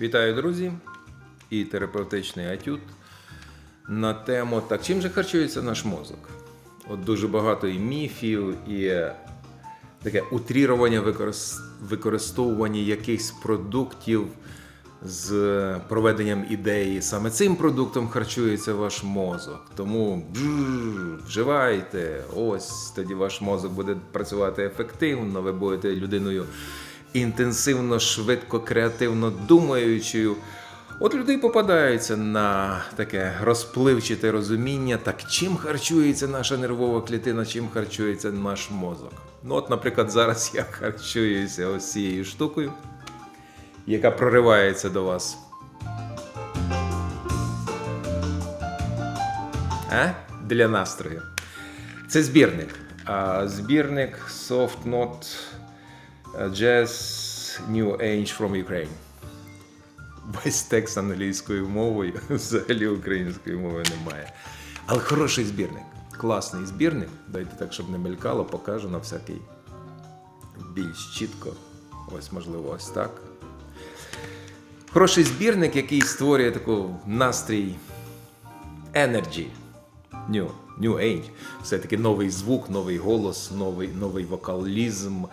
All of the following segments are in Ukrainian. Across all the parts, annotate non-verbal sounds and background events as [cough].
Вітаю, друзі! І терапевтичний етюд на тему так, чим же харчується наш мозок? От дуже багато і міфів, і таке утрірування використовування якихось продуктів з проведенням ідеї. Саме цим продуктом харчується ваш мозок. Тому вживайте, ось тоді ваш мозок буде працювати ефективно, ви будете людиною інтенсивно, швидко, креативно думаючою. От людей попадається на таке розпливчате розуміння, так чим харчується наша нервова клітина, чим харчується наш мозок. Ну, от, наприклад, зараз я харчуюся ось цією штукою, яка проривається до вас. А? Для настрою. Це збірник. А, збірник Soft Note Jazz New Age from Ukraine. Весь текст англійською мовою, [laughs] взагалі української мови немає. Але хороший збірник. Класний збірник. Дайте так, щоб не мелькало, покажу на всякий більш чітко. Ось, можливо, ось так. Хороший збірник, який створює таку настрій Energy. New, New Age. Все-таки новий звук, новий голос, новий, новий вокалізм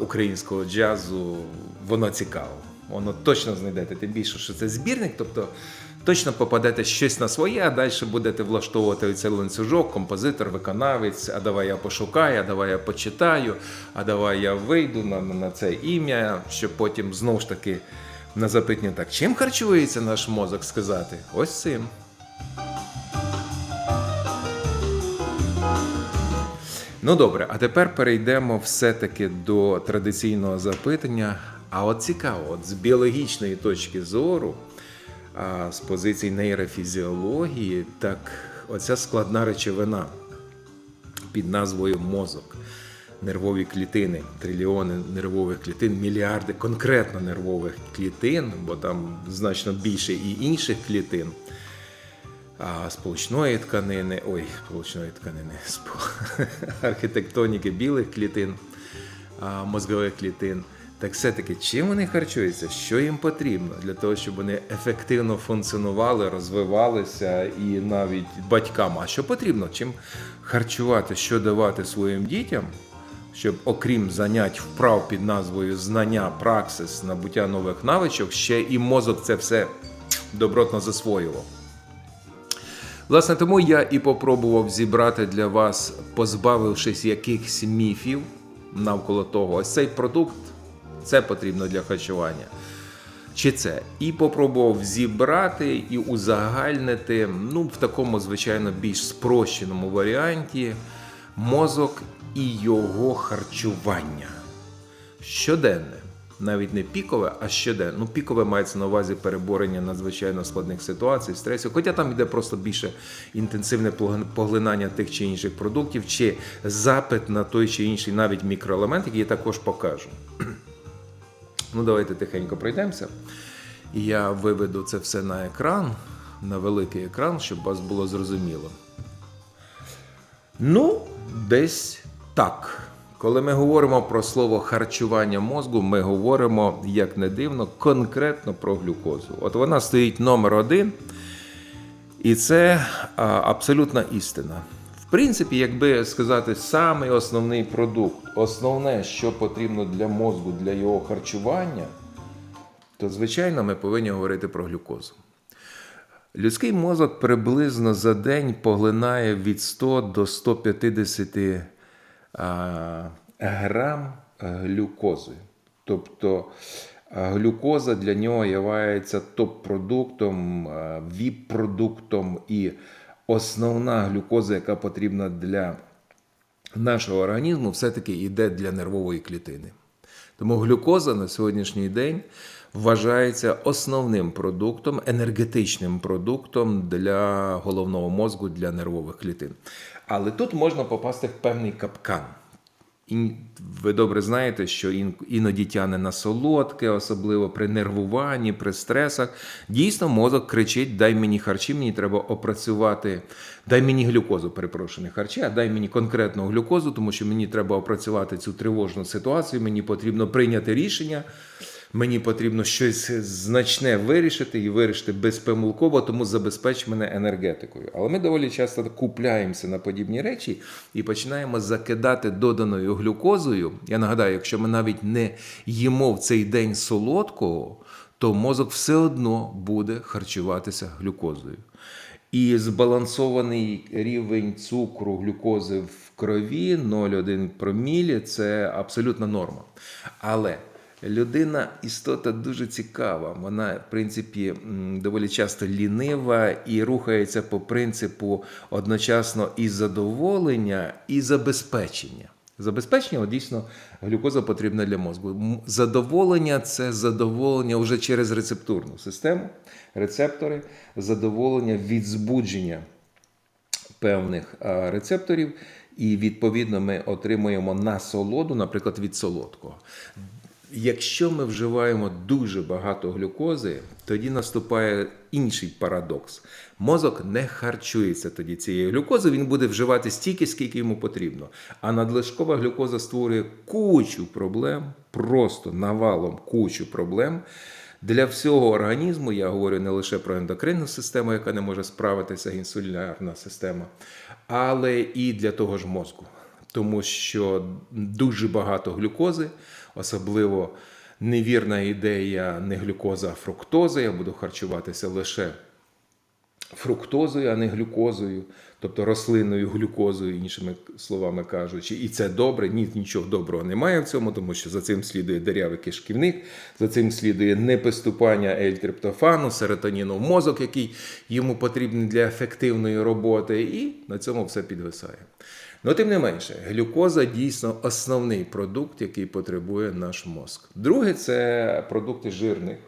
українського джазу. Воно цікаво. Воно точно знайдете. Тим більше, що це збірник, тобто точно попадете щось на своє, а далі будете влаштовувати цей ланцюжок, композитор, виконавець, а давай я пошукаю, а давай я почитаю, а давай я вийду на, на, це ім'я, щоб потім знову ж таки на запитання так, чим харчується наш мозок сказати? Ось цим. Ну добре, а тепер перейдемо все-таки до традиційного запитання. А от цікаво, от з біологічної точки зору, а, з позиції нейрофізіології, так оця складна речовина під назвою мозок, нервові клітини, трильйони нервових клітин, мільярди конкретно нервових клітин, бо там значно більше і інших клітин а, сполучної тканини, ой, сполучної тканини, [laughs] архітектоніки білих клітин, а, мозгових клітин. Так все-таки чим вони харчуються, що їм потрібно для того, щоб вони ефективно функціонували, розвивалися і навіть батькам. А що потрібно? Чим харчувати, що давати своїм дітям, щоб окрім занять вправ під назвою знання, праксис, набуття нових навичок, ще і мозок це все добротно засвоював. Власне, тому я і попробував зібрати для вас, позбавившись якихось міфів навколо того, ось цей продукт це потрібно для харчування. Чи це? І попробував зібрати і узагальнити, ну, в такому, звичайно, більш спрощеному варіанті мозок і його харчування. Щоденне. Навіть не пікове, а щоденне. Ну, пікове мається на увазі переборення надзвичайно складних ситуацій, стресів. Хоча там йде просто більше інтенсивне поглинання тих чи інших продуктів, чи запит на той чи інший навіть мікроелемент, який я також покажу. [clears throat] Ну, давайте тихенько пройдемося. Я виведу це все на екран, на великий екран, щоб вас було зрозуміло. Ну, десь так. Коли ми говоримо про слово харчування мозку, ми говоримо, як не дивно, конкретно про глюкозу. От вона стоїть номер один, і це абсолютна істина. В принципі, якби сказати, самий основний продукт, основне, що потрібно для мозку, для його харчування, то звичайно ми повинні говорити про глюкозу. Людський мозок приблизно за день поглинає від 100 до 150 а, грам глюкози. Тобто глюкоза для нього є топ-продуктом, а, віп-продуктом і основна глюкоза, яка потрібна для нашого організму, все-таки йде для нервової клітини. Тому глюкоза на сьогоднішній день вважається основним продуктом, енергетичним продуктом для головного мозку, для нервових клітин. Але тут можна попасти в певний капкан. І ви добре знаєте, що ін- іноді тяне на солодке, особливо при нервуванні, при стресах. Дійсно, мозок кричить: дай мені харчі, мені треба опрацювати, дай мені глюкозу, перепрошую, не харчі, а дай мені конкретну глюкозу, тому що мені треба опрацювати цю тривожну ситуацію, мені потрібно прийняти рішення. Мені потрібно щось значне вирішити і вирішити безпомилково, тому забезпеч мене енергетикою. Але ми доволі часто купляємося на подібні речі і починаємо закидати доданою глюкозою. Я нагадаю, якщо ми навіть не їмо в цей день солодкого, то мозок все одно буде харчуватися глюкозою. І збалансований рівень цукру, глюкози в крові 0,1 промілі це абсолютна норма. Але людина істота дуже цікава. Вона, в принципі, доволі часто лінива і рухається по принципу одночасно і задоволення, і забезпечення. Забезпечення дійсно глюкоза потрібна для мозку. Задоволення це задоволення вже через рецептурну систему, рецептори, задоволення від збудження певних рецепторів, і відповідно ми отримуємо насолоду, наприклад, від солодкого. Якщо ми вживаємо дуже багато глюкози, тоді наступає інший парадокс. Мозок не харчується тоді цією глюкозою, він буде вживати стільки, скільки йому потрібно. А надлишкова глюкоза створює кучу проблем, просто навалом кучу проблем. Для всього організму я говорю не лише про ендокринну систему, яка не може справитися, інсулінарна система, але і для того ж мозку. Тому що дуже багато глюкози, особливо невірна ідея не глюкоза, а фруктоза. Я буду харчуватися лише фруктозою, а не глюкозою, тобто рослинною глюкозою, іншими словами кажучи. І це добре. Ні, нічого доброго немає в цьому, тому що за цим слідує дерявий кишківник, за цим слідує непоступання L-триптофану, серотоніну в мозок, який йому потрібний для ефективної роботи, і на цьому все підвисає. Ну, тим не менше, глюкоза дійсно основний продукт, який потребує наш мозк. Друге це продукти жирних.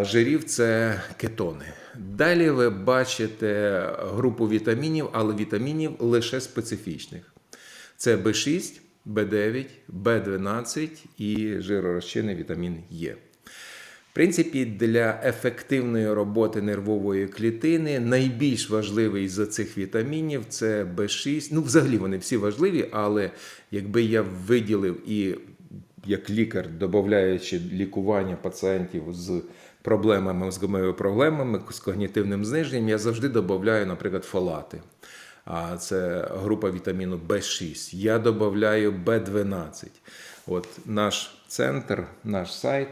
Жирів це кетони. Далі ви бачите групу вітамінів, але вітамінів лише специфічних. Це B6, B9, B12 і жиророзчинний вітамін Е. В принципі, для ефективної роботи нервової клітини найбільш важливий з цих вітамінів це B6. Ну, взагалі вони всі важливі, але якби я виділив і як лікар, додаючи лікування пацієнтів з проблемами, мозговими проблемами, з когнітивним зниженням, я завжди додаю, наприклад, фолати. А це група вітаміну В6. Я додаю В12. От наш центр, наш сайт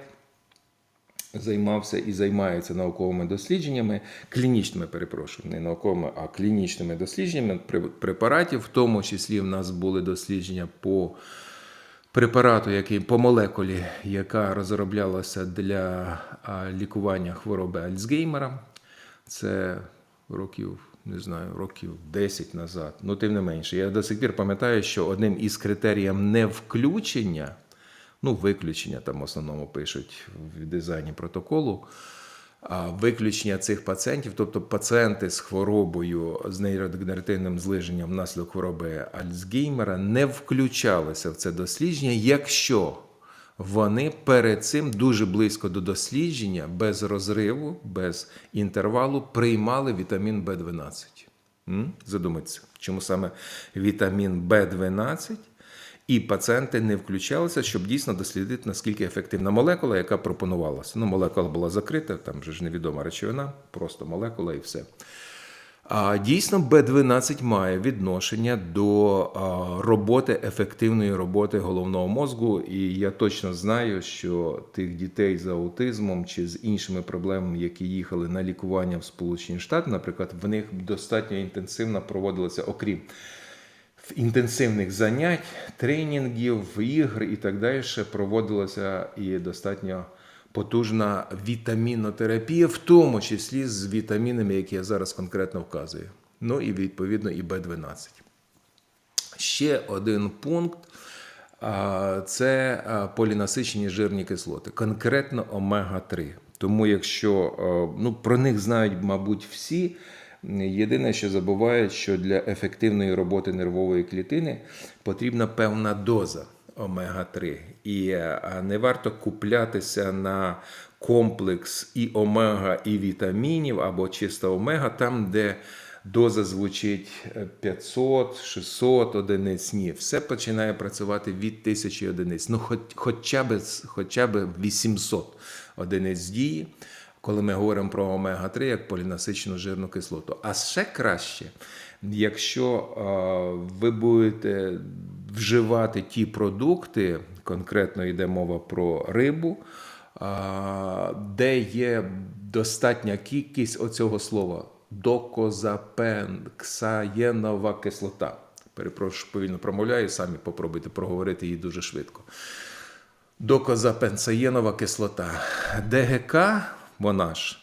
займався і займається науковими дослідженнями, клінічними, перепрошую, не науковими, а клінічними дослідженнями препаратів. В тому числі в нас були дослідження по препарату, який по молекулі, яка розроблялася для лікування хвороби Альцгеймера. Це років. Не знаю, років 10 назад, ну тим не менше. Я до сих пір пам'ятаю, що одним із критеріїв невключення ну, виключення там в основному пишуть в дизайні протоколу. А виключення цих пацієнтів, тобто пацієнти з хворобою з нейродегенеративним злиженням внаслідок хвороби Альцгеймера, не включалися в це дослідження, якщо вони перед цим дуже близько до дослідження, без розриву, без інтервалу приймали вітамін В12. Задумайтеся, чому саме вітамін В12 і пацієнти не включалися, щоб дійсно дослідити, наскільки ефективна молекула, яка пропонувалася. Ну, молекула була закрита, там вже ж невідома речовина, просто молекула і все. А дійсно, Б12 має відношення до роботи ефективної роботи головного мозку. І я точно знаю, що тих дітей з аутизмом чи з іншими проблемами, які їхали на лікування в Сполучені Штати, наприклад, в них достатньо інтенсивно проводилося, окрім інтенсивних занять, тренінгів, ігр і так далі проводилася і достатньо потужна вітамінотерапія, в тому числі з вітамінами, які я зараз конкретно вказую. Ну і відповідно і Б12. Ще один пункт. Це полінасичені жирні кислоти, конкретно омега-3. Тому, якщо ну, про них знають, мабуть, всі, Єдине, що забувають, що для ефективної роботи нервової клітини потрібна певна доза омега-3. І не варто куплятися на комплекс і омега, і вітамінів або чисто омега, там, де доза звучить е, 500, 600 одиниць. Ні, все починає працювати від 1000 одиниць. Ну, хоч, хоча, б, хоча б 800 одиниць дії, коли ми говоримо про омега-3 як полінасичену жирну кислоту. А ще краще, якщо е, ви будете вживати ті продукти, конкретно йде мова про рибу, а, де є достатня кількість оцього слова докозапенксаєнова кислота. Перепрошую, повільно промовляю, самі попробуйте проговорити її дуже швидко. Докозапенсаєнова кислота. ДГК, вона ж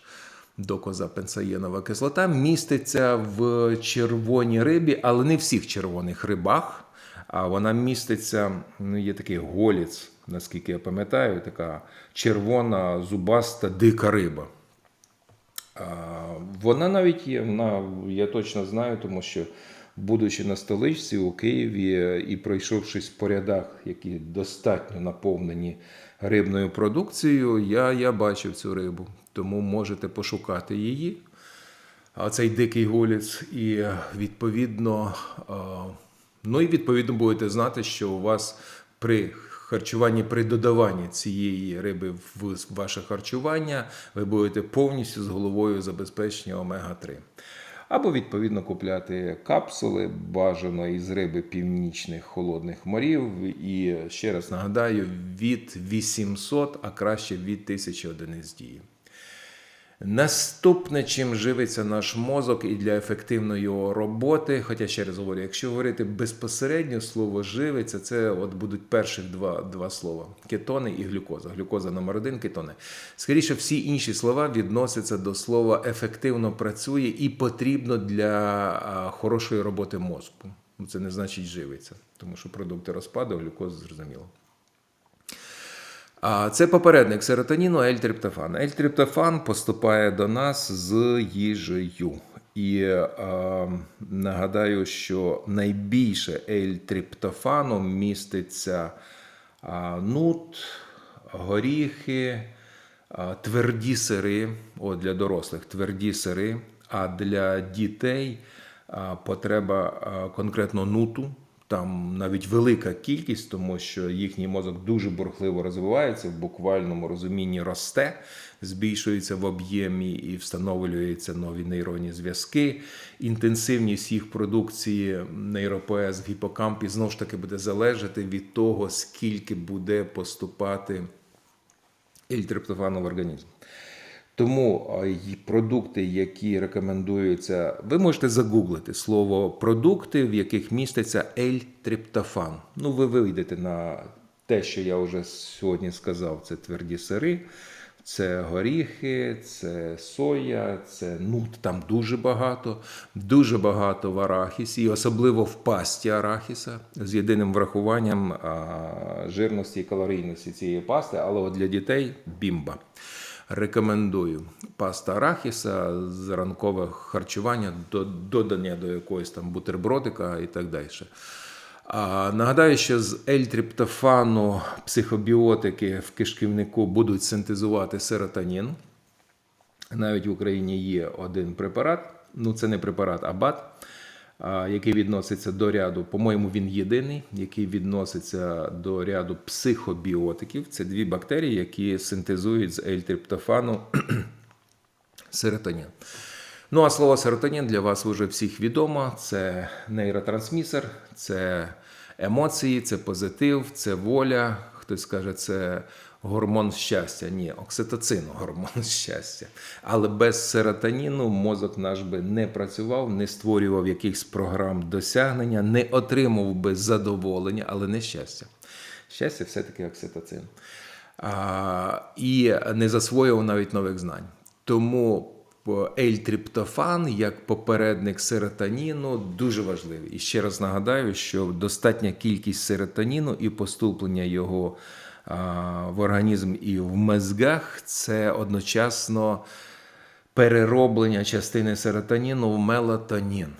докозапенсаєнова кислота, міститься в червоній рибі, але не всіх червоних рибах. А вона міститься, ну, є такий голіць, наскільки я пам'ятаю, така червона зубаста дика риба. Вона навіть є, вона, я точно знаю, тому що, будучи на столичці у Києві і пройшовшись по рядах, які достатньо наповнені рибною продукцією, я, я бачив цю рибу. Тому можете пошукати її. Цей дикий голіць, і відповідно, ну і відповідно будете знати, що у вас при харчуванні, при додаванні цієї риби в ваше харчування, ви будете повністю з головою забезпечені омега-3. Або, відповідно, купляти капсули, бажано із риби північних холодних морів. І ще раз нагадаю, від 800, а краще від 1000 одиниць дії. Наступне, чим живиться наш мозок і для ефективної його роботи, хоча ще раз говорю, якщо говорити безпосередньо слово живиться, це от будуть перших два, два слова: кетони і глюкоза. Глюкоза номер один, кетони. Скоріше, всі інші слова відносяться до слова ефективно працює і потрібно для хорошої роботи мозку. Ну, Це не значить живиться, тому що продукти розпаду, глюкоза зрозуміло. Це попередник серотоніну L-триптофан. L-триптофан поступає до нас з їжею. І е, нагадаю, що найбільше L-триптофану міститься нут, горіхи, тверді сири, о, для дорослих тверді сири, а для дітей потреба конкретно нуту. Там навіть велика кількість, тому що їхній мозок дуже бурхливо розвивається, в буквальному розумінні росте, збільшується в об'ємі і встановлюються нові нейронні зв'язки. Інтенсивність їх продукції нейропоез в гіпокампі знову ж таки буде залежати від того, скільки буде поступати ельтриптофану в організм. Тому продукти, які рекомендуються, ви можете загуглити слово продукти, в яких міститься L-триптофан. Ну, ви вийдете на те, що я вже сьогодні сказав: це тверді сири, це горіхи, це соя, це нут, там дуже багато, дуже багато в арахісі, і особливо в пасті арахіса з єдиним врахуванням жирності і калорійності цієї пасти, але от для дітей бімба. Рекомендую паста арахіса з ранкового харчування, до, додання до якоїсь там бутербродика і так далі. А, нагадаю, що з L-триптофану психобіотики в кишківнику будуть синтезувати серотонін. Навіть в Україні є один препарат, ну це не препарат, а БАТ, який відноситься до ряду, по-моєму, він єдиний, який відноситься до ряду психобіотиків. Це дві бактерії, які синтезують з L-триптофану [clears throat] серотонін. Ну, а слово серотонін для вас вже всіх відомо. Це нейротрансмісер, це емоції, це позитив, це воля. Хтось скаже, це гормон щастя. Ні, окситоцин гормон [laughs] щастя. Але без серотоніну мозок наш би не працював, не створював якихось програм досягнення, не отримав би задоволення, але не щастя. Щастя все-таки окситоцин. А, і не засвоював навіть нових знань. Тому L-триптофан як попередник серотоніну дуже важливий. І ще раз нагадаю, що достатня кількість серотоніну і поступлення його в організм і в мозгах це одночасно перероблення частини серотоніну в мелатонін.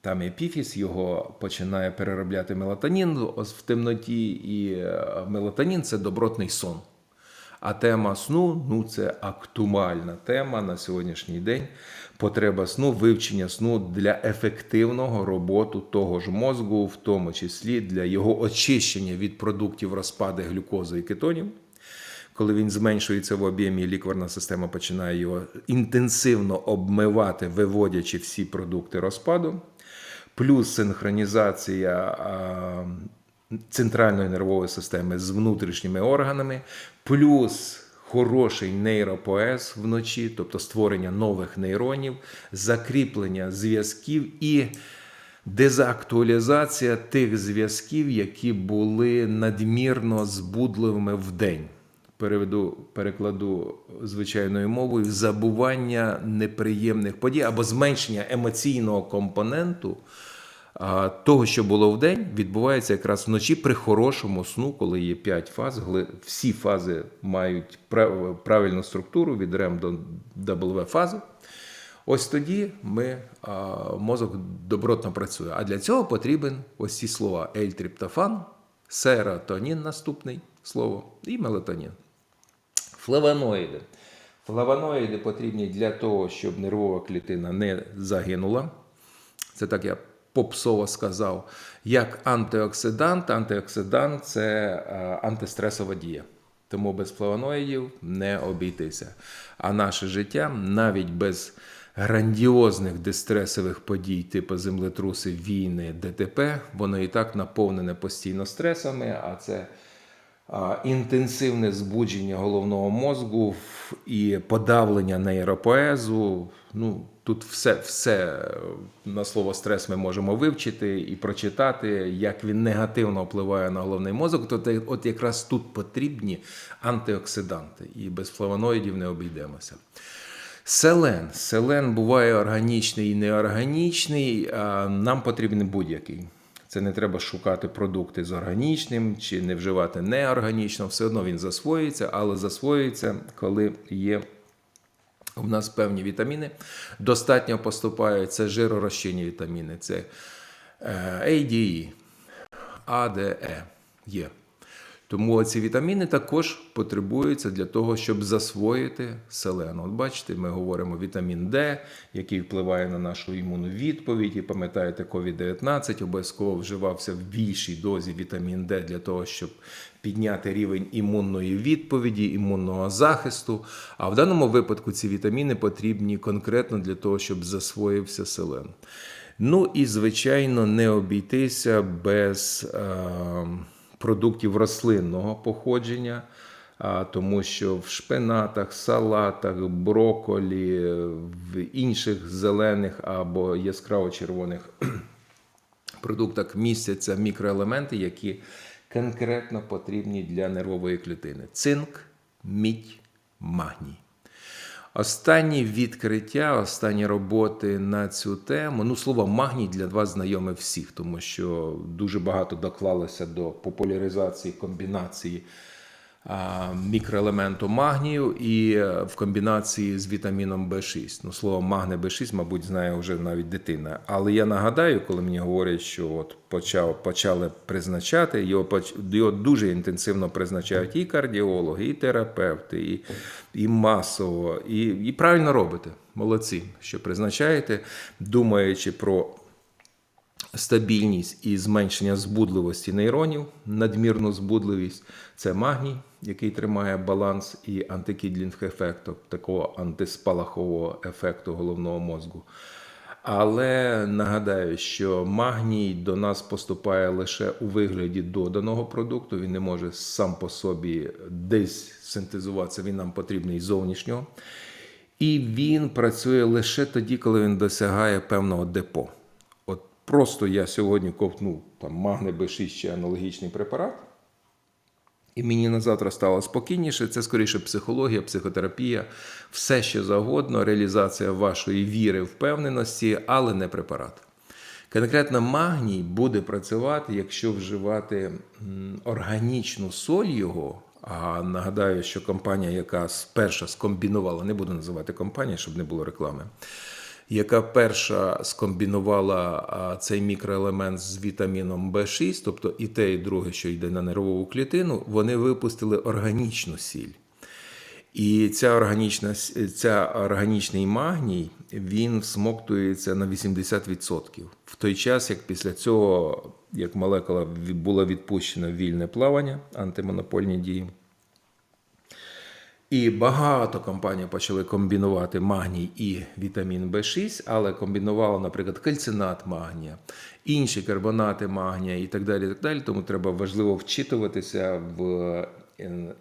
Там епіфіз його починає переробляти мелатонін в темноті, і е, мелатонін це добротний сон. А тема сну ну це актуальна тема на сьогоднішній день. Потреба сну, вивчення сну для ефективного роботи того ж мозку, в тому числі для його очищення від продуктів розпаду глюкози і кетонів. Коли він зменшується в об'ємі, лікарна система починає його інтенсивно обмивати, виводячи всі продукти розпаду, плюс синхронізація центральної нервової системи з внутрішніми органами, плюс хороший нейропоез вночі, тобто створення нових нейронів, закріплення зв'язків і дезактуалізація тих зв'язків, які були надмірно збудливими в день. Переведу, перекладу звичайною мовою забування неприємних подій або зменшення емоційного компоненту того, що було в день, відбувається якраз вночі при хорошому сну, коли є 5 фаз. Всі фази мають правильну структуру від REM до W фази. Ось тоді ми, мозок добротно працює. А для цього потрібен ось ці слова: L-триптофан, серотонін наступний слово і мелатонін. Флавоноїди. Флавоноїди потрібні для того, щоб нервова клітина не загинула. Це так я попсово сказав. Як антиоксидант, антиоксидант це е, антистресова дія. Тому без флавоноїдів не обійтися. А наше життя навіть без грандіозних дистресових подій, типу землетруси, війни, ДТП, воно і так наповнене постійно стресами, а це інтенсивне збудження головного мозку і подавлення нейропоезу. Ну, тут все, все е, на слово стрес ми можемо вивчити і прочитати, як він негативно впливає на головний мозок. То те- от якраз тут потрібні антиоксиданти, і без флавоноїдів не обійдемося. Селен. Селен буває органічний і неорганічний. а Нам потрібен будь-який. Це не треба шукати продукти з органічним чи не вживати неорганічно. Все одно він засвоюється, але засвоюється, коли є у нас певні вітаміни. Достатньо поступають це жиророзчинні вітаміни, це е, ADE, ADE є. Тому ці вітаміни також потребуються для того, щоб засвоїти селен. От бачите, ми говоримо вітамін Д, який впливає на нашу імунну відповідь. І пам'ятаєте, COVID-19 обов'язково вживався в більшій дозі вітамін Д для того, щоб підняти рівень імунної відповіді, імунного захисту. А в даному випадку ці вітаміни потрібні конкретно для того, щоб засвоївся селен. Ну і, звичайно, не обійтися без. Е- продуктів рослинного походження, тому що в шпинатах, салатах, броколі, в інших зелених або яскраво червоних [clears throat] продуктах містяться мікроелементи, які конкретно потрібні для нервової клітини: цинк, мідь, магній. Останні відкриття, останні роботи на цю тему. Ну, слово магній для вас знайоме всіх, тому що дуже багато доклалося до популяризації комбінації мікроелементу магнію і е, в комбінації з вітаміном В6. Ну, слово магне В6, мабуть, знає вже навіть дитина. Але я нагадаю, коли мені говорять, що от почав, почали призначати, його, його дуже інтенсивно призначають і кардіологи, і терапевти, і, і масово, і, і правильно робите. Молодці, що призначаєте, думаючи про стабільність і зменшення збудливості нейронів, надмірну збудливість це магній, який тримає баланс і антикідлінг ефекту, такого антиспалахового ефекту головного мозку. Але нагадаю, що магній до нас поступає лише у вигляді доданого продукту. Він не може сам по собі десь синтезуватися, він нам потрібний зовнішнього. І він працює лише тоді, коли він досягає певного депо. От просто я сьогодні ковтнув там магне Б6 чи аналогічний препарат, і мені на завтра стало спокійніше. Це скоріше психологія, психотерапія, все що завгодно, реалізація вашої віри, впевненості, але не препарат. Конкретно магній буде працювати, якщо вживати органічну соль його. А нагадаю, що компанія, яка перша скомбінувала, не буду називати компанію, щоб не було реклами, яка перша скомбінувала цей мікроелемент з вітаміном В6, тобто і те, і друге, що йде на нервову клітину, вони випустили органічну сіль. І ця органічна, ця органічний магній він всмоктується на 80%. В той час, як після цього, як молекула була відпущена вільне плавання, антимонопольні дії. І багато компаній почали комбінувати магній і вітамін В6, але комбінували, наприклад, кальцинат магнія, інші карбонати магнія і так далі. І так далі. Тому треба важливо вчитуватися в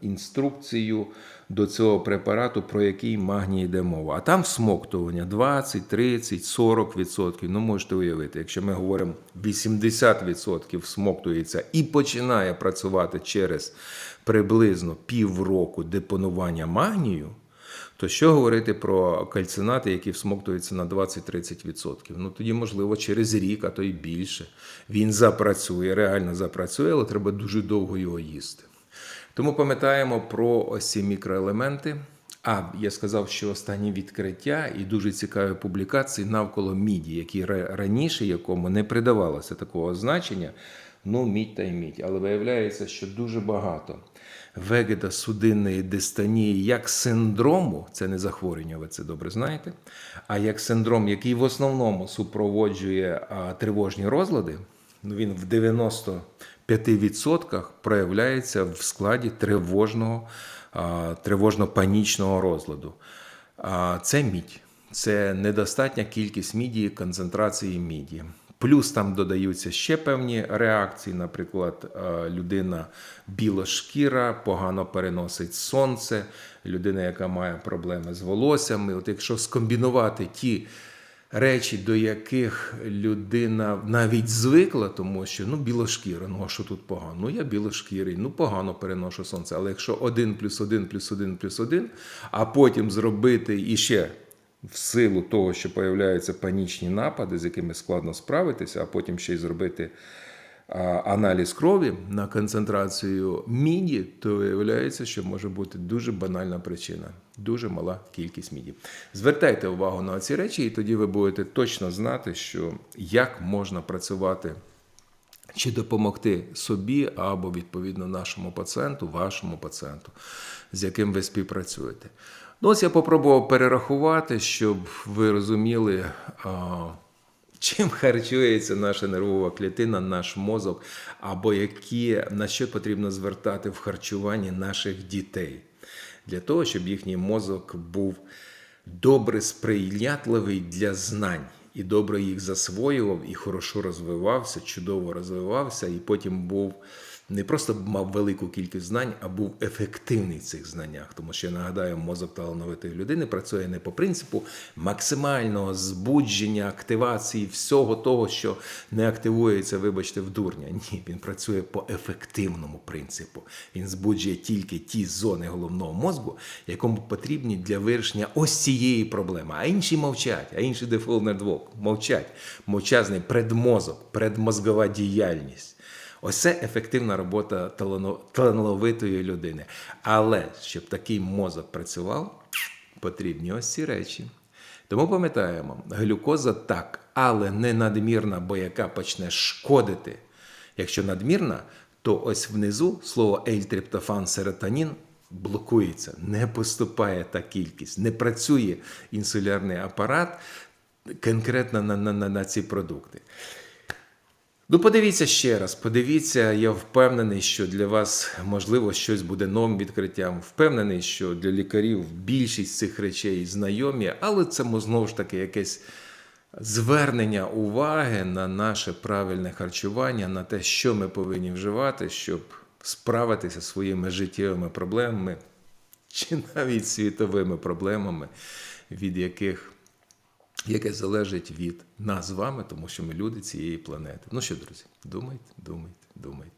інструкцію до цього препарату, про який магній йде мова. А там всмоктування 20, 30, 40%. Ну, можете уявити, якщо ми говоримо 80% всмоктується і починає працювати через приблизно півроку депонування магнію, то що говорити про кальцинати, які всмоктуються на 20-30%? Ну тоді, можливо, через рік, а то й більше. Він запрацює, реально запрацює, але треба дуже довго його їсти. Тому пам'ятаємо про ось ці мікроелементи. А я сказав, що останні відкриття і дуже цікаві публікації навколо міді, які раніше якому не придавалося такого значення. Ну, мідь та й мідь. Але виявляється, що дуже багато вегета судинної дистанії як синдрому, це не захворювання, ви це добре знаєте, а як синдром, який в основному супроводжує тривожні розлади, ну, він в 95% проявляється в складі тривожного, тривожно-панічного розладу. Це мідь. Це недостатня кількість міді, концентрації міді. Плюс там додаються ще певні реакції. Наприклад, людина біла шкіра, погано переносить сонце, людина, яка має проблеми з волоссями. От якщо скомбінувати ті речі, до яких людина навіть звикла, тому що ну білошкіра, ну а що тут погано? Ну я білошкірий, ну погано переношу сонце. Але якщо один плюс один плюс один плюс один, а потім зробити іще в силу того, що появляються панічні напади, з якими складно справитися, а потім ще й зробити аналіз крові на концентрацію міді, то виявляється, що може бути дуже банальна причина, дуже мала кількість міді. Звертайте увагу на ці речі, і тоді ви будете точно знати, що як можна працювати. Чи допомогти собі або відповідно нашому пацієнту, вашому пацієнту, з яким ви співпрацюєте. Ну, ось я попробував перерахувати, щоб ви розуміли, чим харчується наша нервова клітина, наш мозок, або які, на що потрібно звертати в харчуванні наших дітей, для того, щоб їхній мозок був добре сприятливий для знань. І добре їх засвоював, і хорошо розвивався, чудово розвивався, і потім був не просто мав велику кількість знань, а був ефективний в цих знаннях. Тому що я нагадаю, мозок талановитої людини працює не по принципу максимального збудження, активації всього того, що не активується, вибачте, в дурня. Ні, він працює по ефективному принципу. Він збуджує тільки ті зони головного мозку, якому потрібні для вирішення ось цієї проблеми. А інші мовчать, а інші дефол нервок мовчать. Мовчазний предмозок, предмозгова діяльність. Ось це ефективна робота талановитої людини. Але щоб такий мозок працював, потрібні ось ці речі. Тому пам'ятаємо, глюкоза так, але не надмірна, бо яка почне шкодити. Якщо надмірна, то ось внизу слово ельтриптофан серотонін блокується, не поступає та кількість, не працює інсулярний апарат конкретно на, на, на, на ці продукти. Ну, подивіться ще раз, подивіться, я впевнений, що для вас можливо щось буде новим відкриттям. Впевнений, що для лікарів більшість цих речей знайомі, але це знову ж таки якесь звернення уваги на наше правильне харчування, на те, що ми повинні вживати, щоб справитися зі своїми життєвими проблемами чи навіть світовими проблемами, від яких яке залежить від нас з вами, тому що ми люди цієї планети. Ну що, друзі, думайте, думайте, думайте.